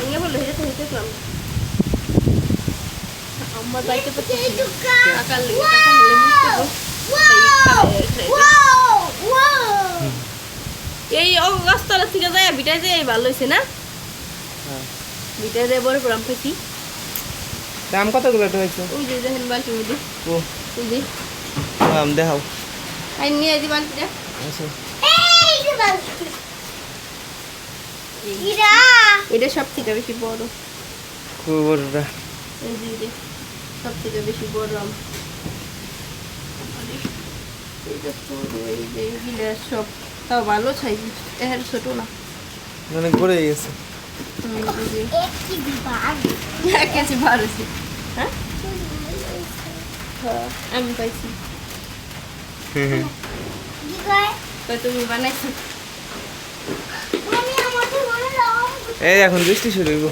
ভাঙিয়ে বলল হেঁটে হেঁটে দেখলাম আমার বাইকে তো কাকার লেগে কাকা হলে মুছতে গো। সেই খাবে, এই গাছতলা থেকে যায় বিটায় যায় ভালো হয়েছে না? হ্যাঁ। বিটায় যায় বড় প্রোগ্রাম পেয়েছি। দাম কতগুলো হয়েছে? ওই যে দেখেন বালতির মধ্যে। ও। ওই যে। দাম দেখাও। আই নিয়ে যাই বালতিটা। আচ্ছা। এই। এটা সব থেকে বেশি বড়। খুব বড়টা সব থেকে বেশি বড় আম। এইটা ছোট এই যে এগুলা সব তাও ভালো সাইজ এর ছোট না। মানে হ্যাঁ? হ্যাঁ, আমি পাইছি। তো তুমি বানাইছো? এই এখন বৃষ্টি শুরু হইব।